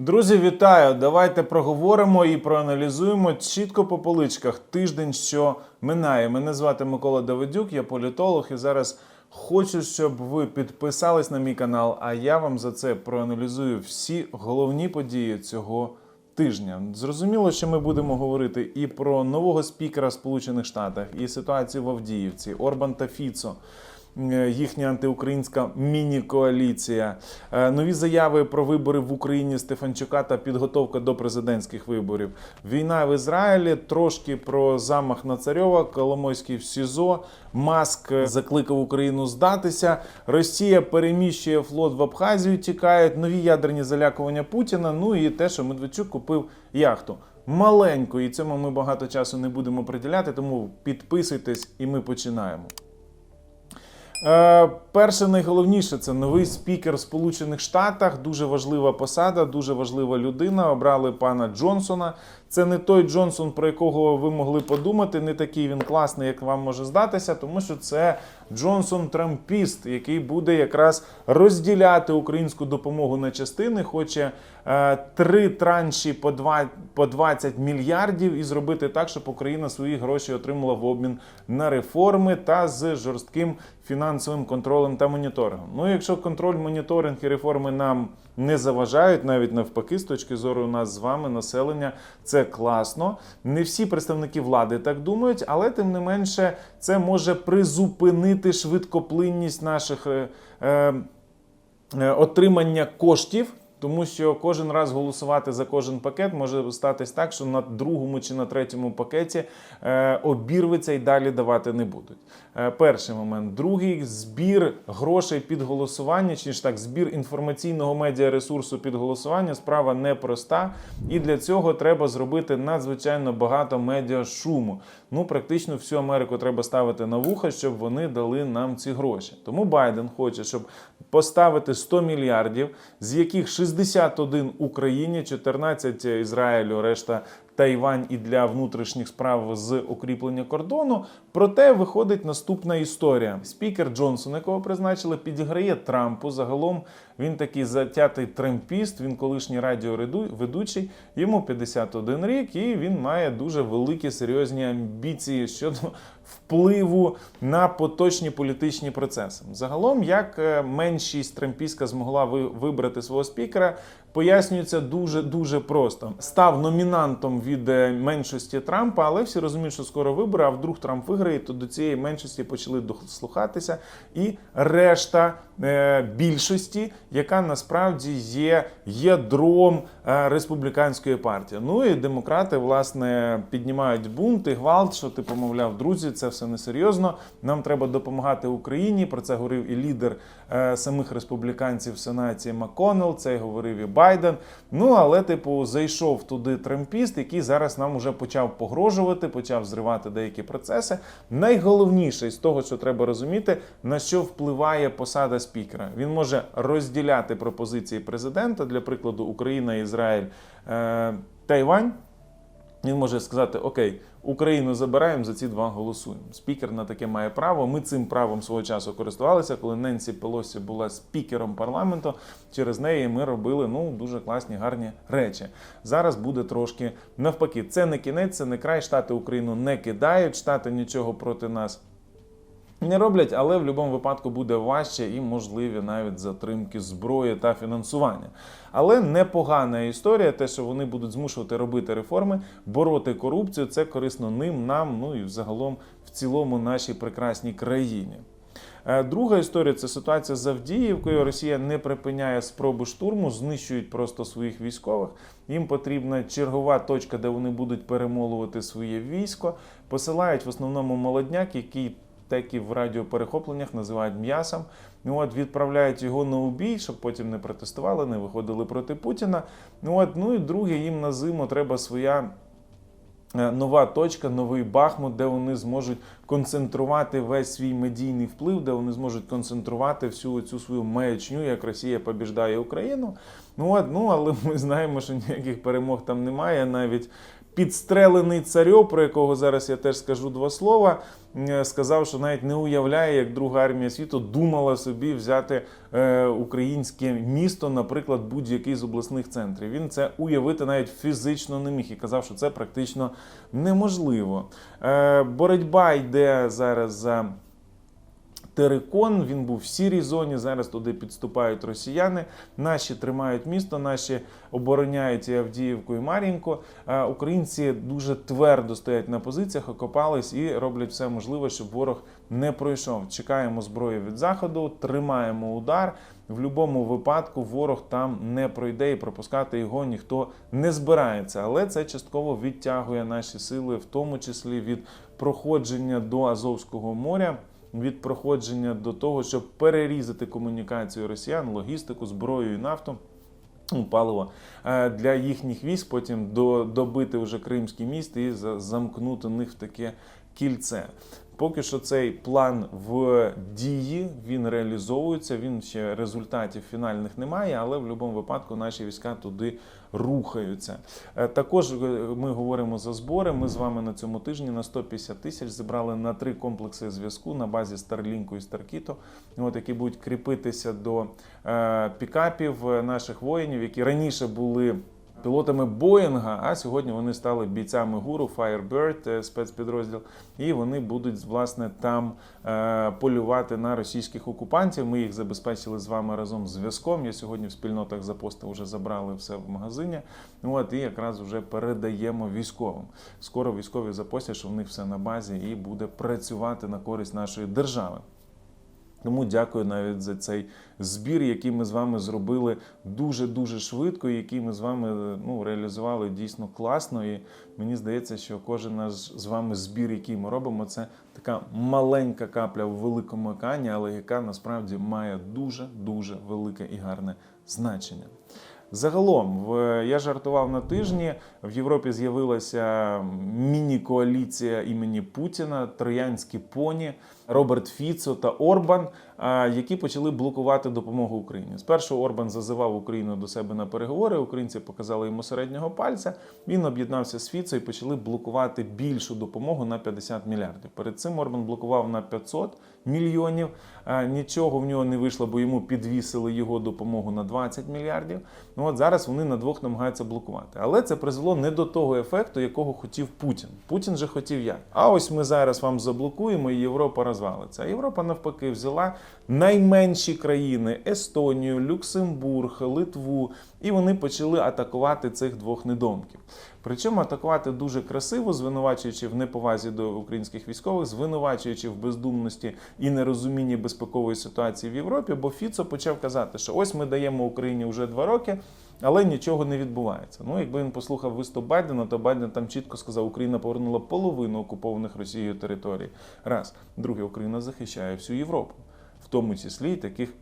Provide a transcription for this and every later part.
Друзі, вітаю! Давайте проговоримо і проаналізуємо чітко по поличках тиждень, що минає. Мене звати Микола Давидюк, я політолог, і зараз хочу, щоб ви підписались на мій канал. А я вам за це проаналізую всі головні події цього тижня. Зрозуміло, що ми будемо говорити і про нового спікера Сполучених Штатах, і ситуацію в Авдіївці, Орбан та Фіцо їхня антиукраїнська міні-коаліція, е, нові заяви про вибори в Україні Стефанчука та підготовка до президентських виборів, війна в Ізраїлі, трошки про замах на царьова, Коломойський в СІЗО, Маск закликав Україну здатися. Росія переміщує флот в Абхазію, тікають нові ядерні залякування Путіна. Ну і те, що Медведчук купив яхту. Маленьку, і цьому ми багато часу не будемо приділяти, тому підписуйтесь і ми починаємо. Е, перше найголовніше це новий спікер в Сполучених Штатах. Дуже важлива посада, дуже важлива людина. Обрали пана Джонсона. Це не той Джонсон, про якого ви могли подумати. Не такий він класний, як вам може здатися, тому що це Джонсон Трампіст, який буде якраз розділяти українську допомогу на частини. Хоче е, три транші по, два, по 20 мільярдів і зробити так, щоб Україна свої гроші отримала в обмін на реформи та з жорстким фінансовим контролем та моніторингом. Ну, якщо контроль, моніторинг і реформи нам не заважають, навіть навпаки, з точки зору нас з вами, населення, це класно. Не всі представники влади так думають, але тим не менше це може призупинити швидкоплинність наших е, е, е, отримання коштів. Тому що кожен раз голосувати за кожен пакет може статись так, що на другому чи на третьому пакеті е, обірветься і далі давати не будуть. Е, перший момент. Другий збір грошей під голосування, чи ж так, збір інформаційного медіаресурсу під голосування справа непроста. І для цього треба зробити надзвичайно багато медіашуму. Ну, практично всю Америку треба ставити на вуха, щоб вони дали нам ці гроші. Тому Байден хоче, щоб поставити 100 мільярдів, з яких 61 Україні, 14 Ізраїлю, решта Тайвань і для внутрішніх справ з укріплення кордону. Проте виходить наступна історія. Спікер Джонсон, якого призначили, підіграє Трампу. Загалом він такий затятий трампіст. Він колишній радіоведучий, йому 51 рік, і він має дуже великі серйозні амбіції щодо впливу на поточні політичні процеси. Загалом, як е, меншість трампістська змогла ви- вибрати свого спікера, пояснюється дуже дуже просто. Став номінантом від е, меншості Трампа, але всі розуміють, що скоро вибори. А вдруг Трамп виграє, то до цієї меншості почали дослухатися, і решта е, більшості, яка насправді є ядром е, республіканської партії. Ну і демократи власне піднімають бунт і гвалт, що типу, мовляв, друзі, це все несерйозно. Нам треба допомагати Україні. Про це говорив і лідер самих республіканців в Сенаті Макконнелл, це й говорив і Байден. Ну але, типу, зайшов туди трампіст, який зараз нам уже почав погрожувати, почав зривати деякі процеси. Найголовніше з того, що треба розуміти, на що впливає посада спікера. Він може розділяти пропозиції президента, для прикладу, Україна, Ізраїль, е, Тайвань. Він може сказати: Окей, Україну забираємо за ці два голосуємо. Спікер на таке має право. Ми цим правом свого часу користувалися, коли Ненсі Пелосі була спікером парламенту. Через неї ми робили ну дуже класні гарні речі. Зараз буде трошки навпаки. Це не кінець, це не край. Штати Україну не кидають, штати нічого проти нас. Не роблять, але в будь-якому випадку буде важче і можливі навіть затримки зброї та фінансування. Але непогана історія, те, що вони будуть змушувати робити реформи, бороти корупцію, це корисно ним, нам, ну і взагалом в цілому нашій прекрасній країні. Е, Друга історія це ситуація з Авдіївкою. Росія не припиняє спроби штурму, знищують просто своїх військових. Їм потрібна чергова точка, де вони будуть перемолувати своє військо. Посилають в основному молодняк, який так і в радіоперехопленнях називають м'ясом. Ну от відправляють його на убій, щоб потім не протестували, не виходили проти Путіна. Ну от, ну і друге, їм на зиму треба своя. е, Нова точка, новий Бахмут, де вони зможуть концентрувати весь свій медійний вплив, де вони зможуть концентрувати всю цю свою маячню, як Росія побіждає Україну. Ну ну але ми знаємо, що ніяких перемог там немає. Навіть підстрелений царьов, про якого зараз я теж скажу два слова, е, сказав, що навіть не уявляє, як Друга армія світу думала собі взяти е, українське місто, наприклад, будь-який з обласних центрів. Він це уявити навіть фізично не міг і казав, що це практично неможливо. Е, боротьба йде зараз за. Терикон, він був в сірій зоні. Зараз туди підступають росіяни. Наші тримають місто, наші обороняють і Авдіївку і Мар'їнку. А Українці дуже твердо стоять на позиціях, окопались і роблять все можливе, щоб ворог не пройшов. Чекаємо зброю від заходу, тримаємо удар. В будь-якому випадку ворог там не пройде і пропускати його ніхто не збирається. Але це частково відтягує наші сили, в тому числі від проходження до Азовського моря від проходження до того, щоб перерізати комунікацію росіян, логістику, зброю і нафту. Паливо е, для їхніх військ, потім до, добити вже Кримський міст і замкнути них в таке кільце. Поки що цей план в дії, він реалізовується. Він ще результатів фінальних немає, але в будь-якому випадку наші війська туди рухаються. Е, Також е, ми говоримо за збори. Ми з вами на цьому тижні на 150 тисяч зібрали на три комплекси зв'язку на базі Starlink і Starkito, от, які будуть кріпитися до е, пікапів наших воїнів, які раніше були. Пілотами Боїнга, а сьогодні вони стали бійцями гуру Firebird, е, спецпідрозділ, і вони будуть власне там е, полювати на російських окупантів. Ми їх забезпечили з вами разом з зв'язком. Я сьогодні в спільнотах запостив, вже забрали все в магазині. От і якраз вже передаємо військовим. Скоро військові запостять, що в них все на базі і буде працювати на користь нашої держави. Тому дякую навіть за цей збір, який ми з вами зробили дуже дуже швидко, який ми з вами ну, реалізували дійсно класно. І мені здається, що кожен наш з вами збір, який ми робимо, це така маленька капля в великому океані, але яка насправді має дуже дуже велике і гарне значення. Загалом, в я жартував на тижні. В Європі з'явилася міні-коаліція імені Путіна, троянські поні, Роберт Фіцо та Орбан, які почали блокувати допомогу Україні. Спершу Орбан зазивав Україну до себе на переговори. Українці показали йому середнього пальця. Він об'єднався з Фіцо і почали блокувати більшу допомогу на 50 мільярдів. Перед цим Орбан блокував на 500 мільйонів. Нічого в нього не вийшло, бо йому підвісили його допомогу на 20 мільярдів. Ну от зараз вони на двох намагаються блокувати. Але це призвело не до того ефекту, якого хотів Путін. Путін же хотів як. А ось ми зараз вам заблокуємо, і Європа розвалиться. А Європа навпаки взяла найменші країни Естонію, Люксембург, Литву, і вони почали атакувати цих двох недомків. Причому атакувати дуже красиво, звинувачуючи в неповазі до українських військових, звинувачуючи в бездумності і нерозумінні безпекової ситуації в Європі. Бо Фіцо почав казати, що ось ми даємо Україні вже два роки. Але нічого не відбувається. Ну, якби він послухав виступ Байдена, то Байден там чітко сказав, Україна повернула половину окупованих Росією територій. Раз. Друге, Україна захищає всю Європу, в тому числі й таких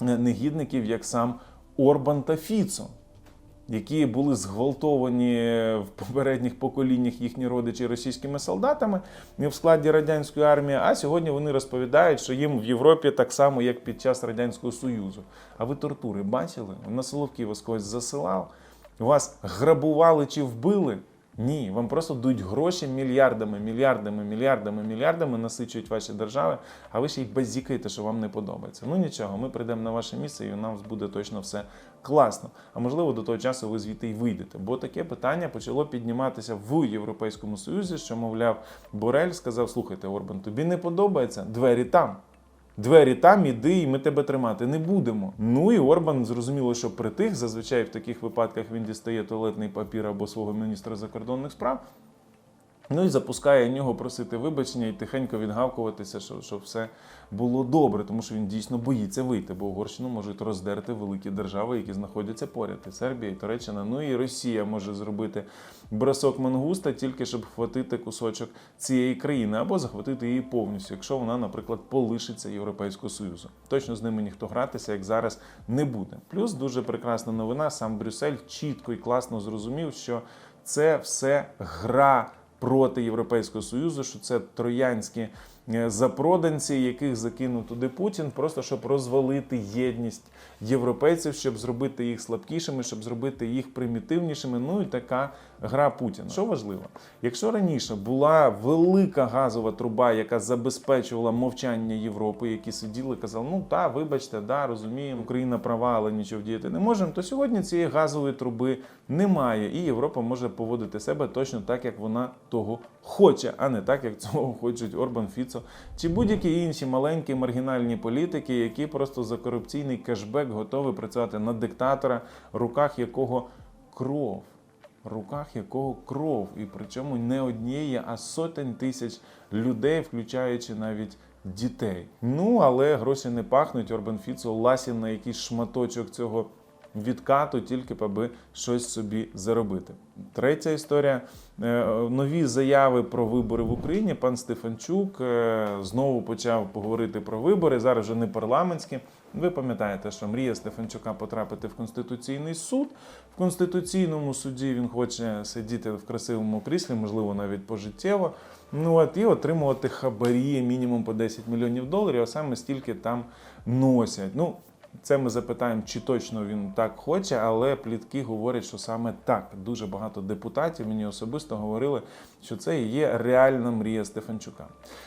негідників, як сам Орбан та Фіцо, які були зґвалтовані в попередніх поколіннях їхні родичі російськими солдатами в складі радянської армії. А сьогодні вони розповідають, що їм в Європі так само, як під час радянського союзу. А ви тортури бачили? На Соловки вас когось засилав? Вас грабували чи вбили? Ні, вам просто дають гроші мільярдами, мільярдами, мільярдами, мільярдами насичують ваші держави, а ви ще їх базікаєте, що вам не подобається. Ну нічого, ми прийдемо на ваше місце і нам буде точно все класно. А можливо, до того часу ви звідти й вийдете. Бо таке питання почало підніматися в Європейському Союзі, що, мовляв, Борель сказав: слухайте, Орбан, тобі не подобається? Двері там. Двері там, іди, і ми тебе тримати не будемо. Ну і Орбан зрозуміло, що притих. Зазвичай в таких випадках він дістає туалетний папір або свого міністра закордонних справ. Ну і запускає нього просити вибачення і тихенько відгавкуватися, що, що все було добре, тому що він дійсно боїться вийти, бо Угорщину можуть роздерти великі держави, які знаходяться поряд. І Сербія, і Туреччина. Ну і Росія може зробити бросок мангуста, тільки щоб хватити кусочок цієї країни або захватити її повністю, якщо вона, наприклад, полишиться Європейського Союзу. Точно з ними ніхто гратися, як зараз, не буде. Плюс дуже прекрасна новина. Сам Брюссель чітко і класно зрозумів, що це все гра проти Європейського Союзу, що це троянські запроданці, яких закинув туди Путін, просто щоб розвалити єдність європейців, щоб зробити їх слабкішими, щоб зробити їх примітивнішими. Ну і така гра Путіна. Що важливо, якщо раніше була велика газова труба, яка забезпечувала мовчання Європи, які сиділи, казали, ну та, вибачте, да, розуміємо, Україна права, але нічого вдіяти не можемо. То сьогодні цієї газової труби немає, і Європа може поводити себе точно так, як вона того хоче, а не так, як цього хочуть Орбан Фіцо чи будь-які інші маленькі маргінальні політики, які просто за корупційний кешбек готові працювати на диктатора, руках якого кров. Руках якого кров, і причому не однієї, а сотень тисяч людей, включаючи навіть дітей. Ну але гроші не пахнуть. Орбан Фіцо ласі на якийсь шматочок цього відкату, тільки аби щось собі заробити. Третя історія: Е, нові заяви про вибори в Україні. Пан Стефанчук е, знову почав поговорити про вибори. Зараз вже не парламентські. Ви пам'ятаєте, що мрія Стефанчука потрапити в конституційний суд. В конституційному суді він хоче сидіти в красивому кріслі, можливо, навіть пожиттєво. Ну от і отримувати хабарі мінімум по 10 мільйонів доларів, а саме стільки там носять. Ну, це ми запитаємо, чи точно він так хоче, але плітки говорять, що саме так. Дуже багато депутатів мені особисто говорили, що це і є реальна мрія Стефанчука.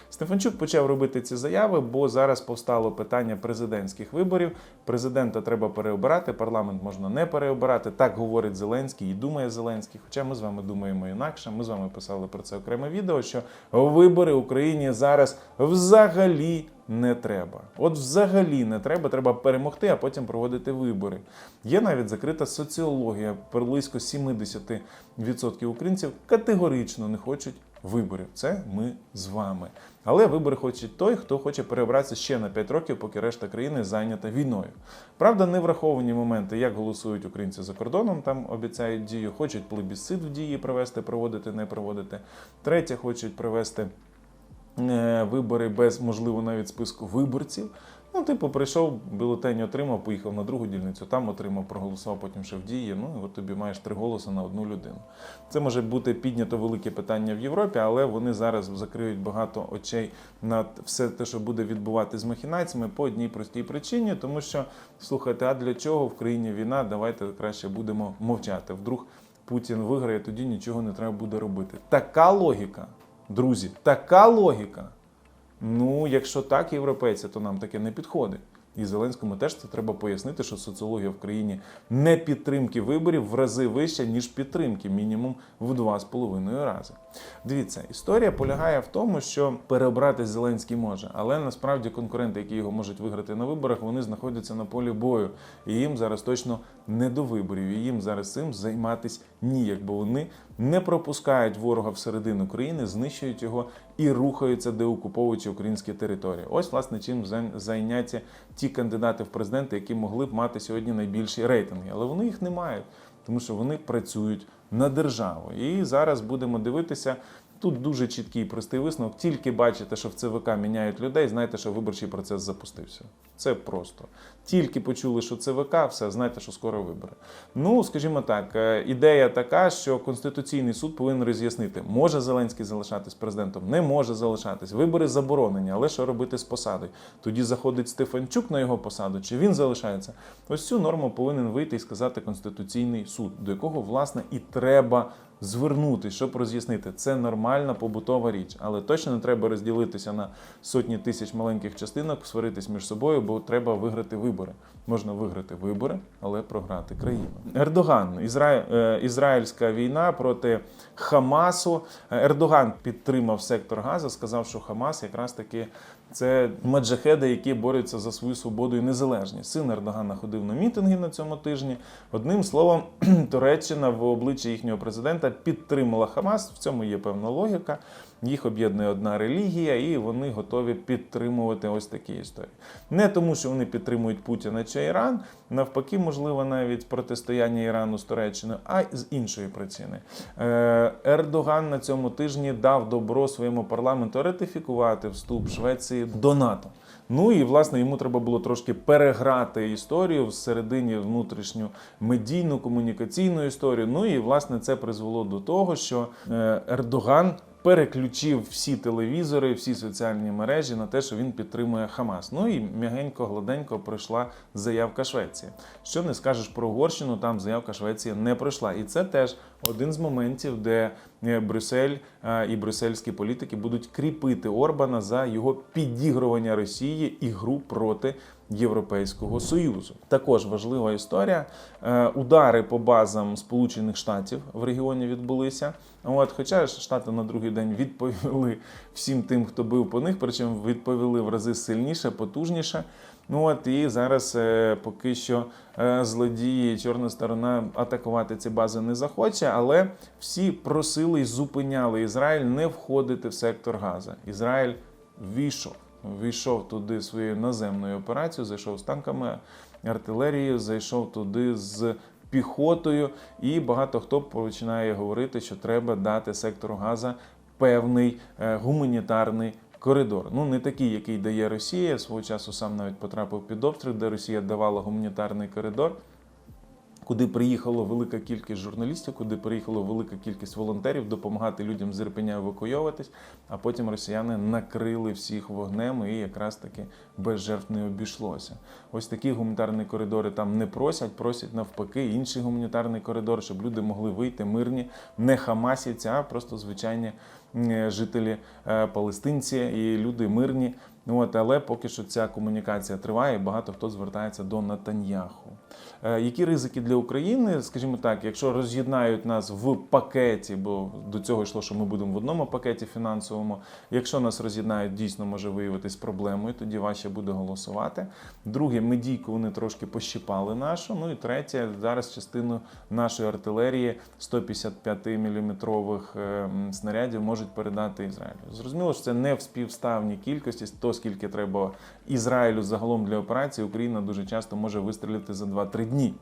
Стефанчук почав робити ці заяви, бо зараз повстало питання президентських виборів. Президента треба переобирати, парламент можна не переобирати. Так говорить Зеленський і думає Зеленський. Хоча ми з вами думаємо інакше. Ми з вами писали про це окреме відео. Що вибори в Україні зараз взагалі не треба. От взагалі не треба. Треба перемогти, а потім проводити вибори. Є навіть закрита соціологія. Близько 70% українців категорично не хочуть виборів. Це ми з вами. Але вибори хоче той, хто хоче переобратися ще на 5 років, поки решта країни зайнята війною. Правда, не враховані моменти, як голосують українці за кордоном. Там обіцяють дію, хочуть плебісцит в дії провести, проводити, не проводити. Третє, хочуть провести вибори без, можливо, навіть списку виборців. Ну, типу, прийшов, бюлетень отримав, поїхав на другу дільницю, там отримав, проголосував, потім ще в дії. Ну, і от тобі маєш три голоси на одну людину. Це може бути піднято велике питання в Європі, але вони зараз закриють багато очей на все те, що буде відбувати з махінаціями по одній простій причині, тому що слухайте, а для чого в країні війна? Давайте краще будемо мовчати. Вдруг Путін виграє, тоді нічого не треба буде робити. Така логіка, друзі, така логіка. Ну, якщо так, європейці, то нам таке не підходить. І Зеленському теж це треба пояснити, що соціологія в країні не підтримки виборів в рази вища, ніж підтримки, мінімум в два з половиною рази. Дивіться, історія полягає в тому, що переобрати Зеленський може, але насправді конкуренти, які його можуть виграти на виборах, вони знаходяться на полі бою. І їм зараз точно не до виборів. І їм зараз цим займатись ніяк, бо вони не пропускають ворога всередину країни, знищують його і рухаються, деокуповуючи українські території. Ось, власне, чим зайняться ті кандидати в президенти, які могли б мати сьогодні найбільші рейтинги, але вони їх не мають, тому що вони працюють на державу. І зараз будемо дивитися. Тут дуже чіткий і простий висновок. Тільки бачите, що в ЦВК міняють людей, знаєте, що виборчий процес запустився. Це просто. Тільки почули, що ЦВК, все, знаєте, що скоро вибори. Ну, скажімо так, е, ідея така, що Конституційний суд повинен роз'яснити, може Зеленський залишатись президентом, не може залишатись. Вибори заборонені, але що робити з посадою? Тоді заходить Стефанчук на його посаду, чи він залишається? Ось цю норму повинен вийти і сказати Конституційний суд, до якого, власне, і треба звернути, щоб роз'яснити. Це нормальна побутова річ, але точно не треба розділитися на сотні тисяч маленьких частинок, сваритись між собою, бо треба виграти вибори. Можна виграти вибори, але програти країну. Ердоган, Ізра... е, ізраїльська війна проти Хамасу. Ердоган підтримав сектор Газа, сказав, що Хамас якраз таки це меджахеди, які борються за свою свободу і незалежність. Син Ердогана ходив на мітинги на цьому тижні. Одним словом, Туреччина в обличчі їхнього президента підтримала Хамас. В цьому є певна логіка. Їх об'єднує одна релігія, і вони готові підтримувати ось такі історії. Не тому, що вони підтримують Путіна чи Іран, навпаки, можливо, навіть протистояння Ірану з Туреччиною, а з іншої причини. Е, Ердоган на цьому тижні дав добро своєму парламенту ратифікувати вступ Швеції до НАТО. Ну і власне йому треба було трошки переграти історію всередині внутрішню медійну комунікаційну історію. Ну і власне це призвело до того, що е, Ердоган переключив всі телевізори, всі соціальні мережі на те, що він підтримує Хамас. Ну і м'ягенько, гладенько пройшла заявка Швеції. Що не скажеш про Угорщину, там заявка Швеції не пройшла. І це теж один з моментів, де Брюссель е, і брюссельські політики будуть кріпити Орбана за його підігрування Росії і гру проти Європейського Союзу. Також важлива історія. Е, Удари по базам Сполучених Штатів в регіоні відбулися. От, хоча ж Штати на другий день відповіли всім тим, хто бив по них, причому відповіли в рази сильніше, потужніше. Ну от і зараз е, поки що е, злодії, чорна сторона атакувати ці бази не захоче, але всі просили і зупиняли Ізраїль не входити в сектор Газа. Ізраїль війшов. Війшов туди своєю наземною операцією, зайшов з танками, артилерією, зайшов туди з піхотою, і багато хто починає говорити, що треба дати сектору Газа певний е, гуманітарний коридор. Ну не такий, який дає Росія. Свого часу сам навіть потрапив під обстріл, де Росія давала гуманітарний коридор. Куди приїхала велика кількість журналістів, куди приїхала велика кількість волонтерів допомагати людям з Ірпеня евакуйовуватись, а потім росіяни накрили всіх вогнем і якраз таки без жертв не обійшлося. Ось такі гуманітарні коридори там не просять, просять навпаки інший гуманітарний коридор, щоб люди могли вийти мирні, не хамасівці, а просто звичайні жителі е, палестинці і люди мирні. Ну, От, але поки що ця комунікація триває, і багато хто звертається до Натаньяху. Е, Які ризики для України? Скажімо так, якщо роз'єднають нас в пакеті, бо до цього йшло, що ми будемо в одному пакеті фінансовому. Якщо нас роз'єднають, дійсно може виявитись проблемою, тоді важче буде голосувати. Друге, медійку вони трошки пощипали нашу. Ну і третє, зараз частину нашої артилерії 155 мм снарядів можуть передати Ізраїлю. Зрозуміло, що це не в співставній кількості, то скільки треба Ізраїлю загалом для операції, Україна дуже часто може вистрілити за 2-3 дні.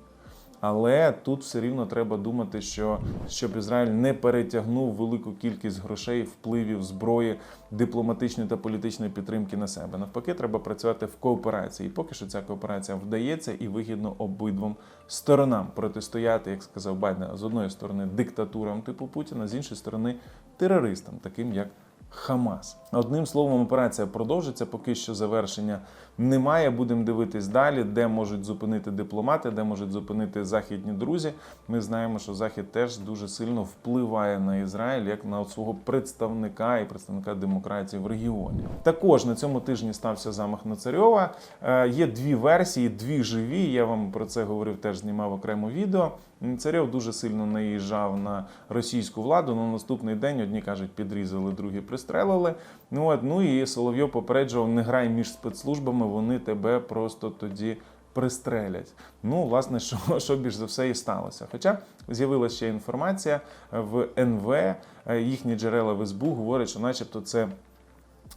Але тут все рівно треба думати, що щоб Ізраїль не перетягнув велику кількість грошей, впливів, зброї, дипломатичної та політичної підтримки на себе. Навпаки, треба працювати в кооперації. І поки що ця кооперація вдається і вигідно обидвом сторонам протистояти, як сказав Байден, з одної сторони диктатурам типу Путіна, з іншої сторони терористам, таким як Хамас. Одним словом, операція продовжиться. Поки що завершення немає. Будемо дивитись далі, де можуть зупинити дипломати, де можуть зупинити західні друзі. Ми знаємо, що Захід теж дуже сильно впливає на Ізраїль як на свого представника і представника демократії в регіоні. Також на цьому тижні стався замах на Царьова. Е, Є дві версії, дві живі. Я вам про це говорив, теж знімав окремо відео. Царьов дуже сильно наїжджав на російську владу. На наступний день одні кажуть, підрізали, другі пристрелили. Ну от ну і Соловйов попереджував, не грай між спецслужбами, вони тебе просто тоді пристрелять. Ну, власне, що, що більш за все і сталося. Хоча з'явилася ще інформація в НВ, е, їхні джерела в СБУ говорять, що, начебто, це.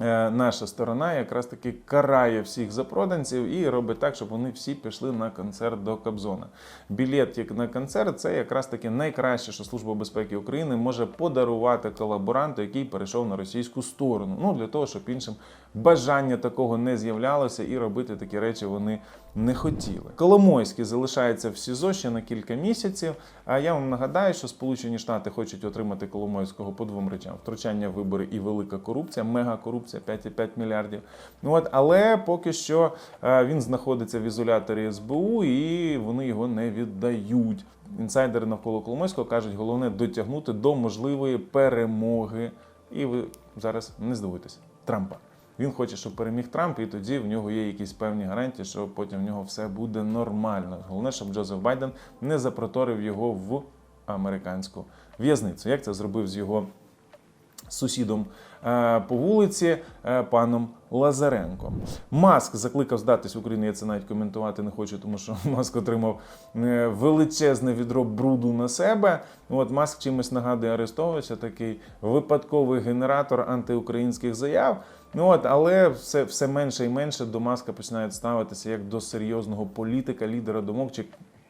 Е, Наша сторона якраз таки карає всіх запроданців і робить так, щоб вони всі пішли на концерт до Кобзона. Білет на концерт це якраз таки найкраще, що Служба безпеки України може подарувати колаборанту, який перейшов на російську сторону. Ну для того, щоб іншим бажання такого не з'являлося і робити такі речі вони не хотіли. Коломойський залишається в СІЗО ще на кілька місяців. А я вам нагадаю, що Сполучені Штати хочуть отримати Коломойського по двом речам: втручання в вибори і велика корупція, мегакорупція 5,5 мільярдів. Ну от, але поки що е, він знаходиться в ізоляторі СБУ і вони його не віддають. Інсайдери навколо Коломойського кажуть, головне дотягнути до можливої перемоги. І ви зараз не здивуйтесь, Трампа. Він хоче, щоб переміг Трамп, і тоді в нього є якісь певні гарантії, що потім в нього все буде нормально. Головне, щоб Джозеф Байден не запроторив його в американську в'язницю. Як це зробив з його сусідом е, по вулиці е, паном Лазаренком. Маск закликав здатись в Україні. Я це навіть коментувати не хочу, тому що Маск отримав е, величезне відро бруду на себе. От Маск чимось нагадує Арестовича, такий випадковий генератор антиукраїнських заяв. Ну от, але все, все менше і менше до Маска починають ставитися як до серйозного політика, лідера думок чи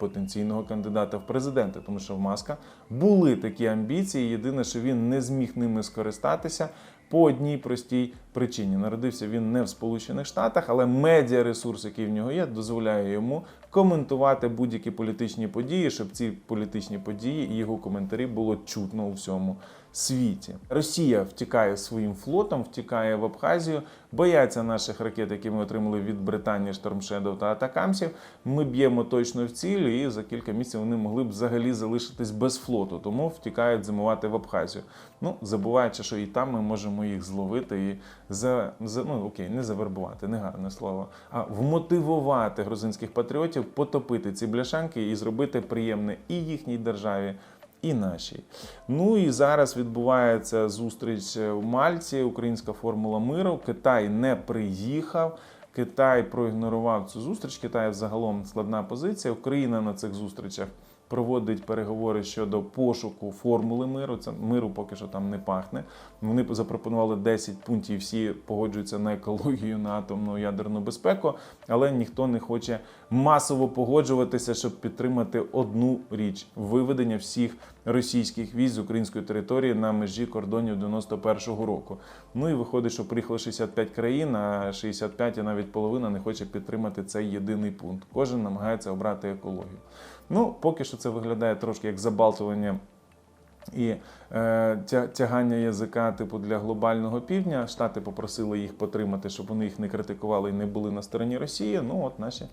потенційного кандидата в президенти, тому що в Маска були такі амбіції. Єдине, що він не зміг ними скористатися. по одній простій причині. Народився він не в Сполучених Штатах, але медіаресурс, який в нього є, дозволяє йому коментувати будь-які політичні події, щоб ці політичні події і його коментарі було чутно у всьому світі. Росія втікає своїм флотом, втікає в Абхазію, бояться наших ракет, які ми отримали від Британії, Shadow та Атакамсів. Ми б'ємо точно в ціль, і за кілька місяців вони могли б взагалі залишитись без флоту, тому втікають зимувати в Абхазію. Ну, забуваючи, що і там ми можемо їх зловити і за, за ну окей, не завербувати, не гарне слово, а вмотивувати грузинських патріотів потопити ці бляшанки і зробити приємне і їхній державі. І нашій. Ну і зараз відбувається зустріч в Мальці, Українська формула миру. Китай не приїхав. Китай проігнорував цю зустріч. Китай загалом складна позиція. Україна на цих зустрічах проводить переговори щодо пошуку формули миру. Це миру поки що там не пахне. Вони запропонували 10 пунктів. Всі погоджуються на екологію, на атомну ядерну безпеку, але ніхто не хоче масово погоджуватися, щоб підтримати одну річ виведення всіх російських військ з української території на межі кордонів 91-го року. Ну і виходить, що приїхало 65 країн, а 65 і навіть половина не хоче підтримати цей єдиний пункт. Кожен намагається обрати екологію. Ну, поки що це виглядає трошки як забалтування і е, тя- тягання язика, типу для глобального півдня. Штати попросили їх потримати, щоб вони їх не критикували і не були на стороні Росії. Ну, от наші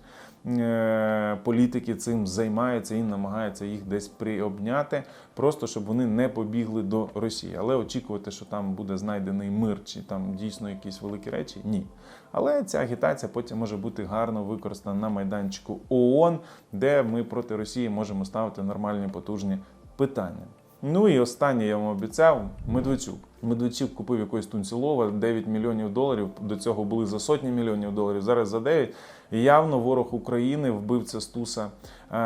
е, політики цим займаються і намагаються їх десь приобняти, просто щоб вони не побігли до Росії. Але очікувати, що там буде знайдений мир, чи там дійсно якісь великі речі, ні. Але ця агітація потім може бути гарно використана на майданчику ООН, де ми проти Росії можемо ставити нормальні потужні питання. Ну і останнє я вам обіцяв Медведчук. Медведчук купив якогось тунцілова 9 мільйонів доларів. До цього були за сотні мільйонів доларів. Зараз за 9. Явно ворог України вбивця Стуса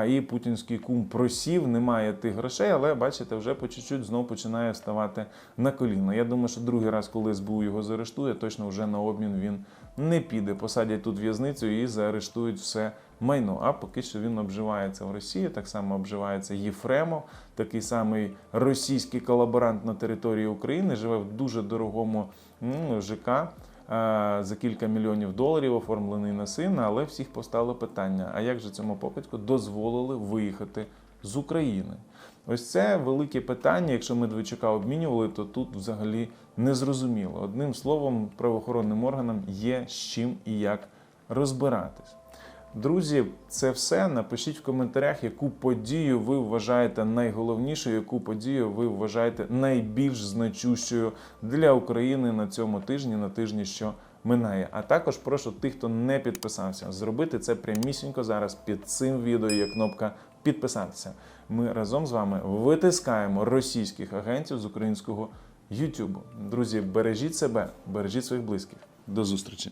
і путінський кум просів. Немає тих грошей, але бачите, вже по чуть-чуть знов починає ставати на коліна. Я думаю, що другий раз, коли СБУ його заарештує, точно вже на обмін він не піде. Посадять тут в'язницю і заарештують все майно. А поки що він обживається в Росії, так само обживається Єфремов, такий самий російський колаборант на території України, живе в дуже дорогому ну, ЖК. е, За кілька мільйонів доларів оформлений на сина, але всіх постало питання: а як же цьому покидьку дозволили виїхати з України? Ось це велике питання. Якщо Медведчука обмінювали, то тут взагалі не зрозуміло. Одним словом, правоохоронним органам є з чим і як розбиратись. Друзі, це все. Напишіть в коментарях, яку подію ви вважаєте найголовнішою, яку подію ви вважаєте найбільш значущою для України на цьому тижні, на тижні, що минає. А також прошу тих, хто не підписався, зробити це прямісінько зараз під цим відео є кнопка підписатися. Ми разом з вами витискаємо російських агентів з українського YouTube. Друзі, бережіть себе, бережіть своїх близьких. До зустрічі!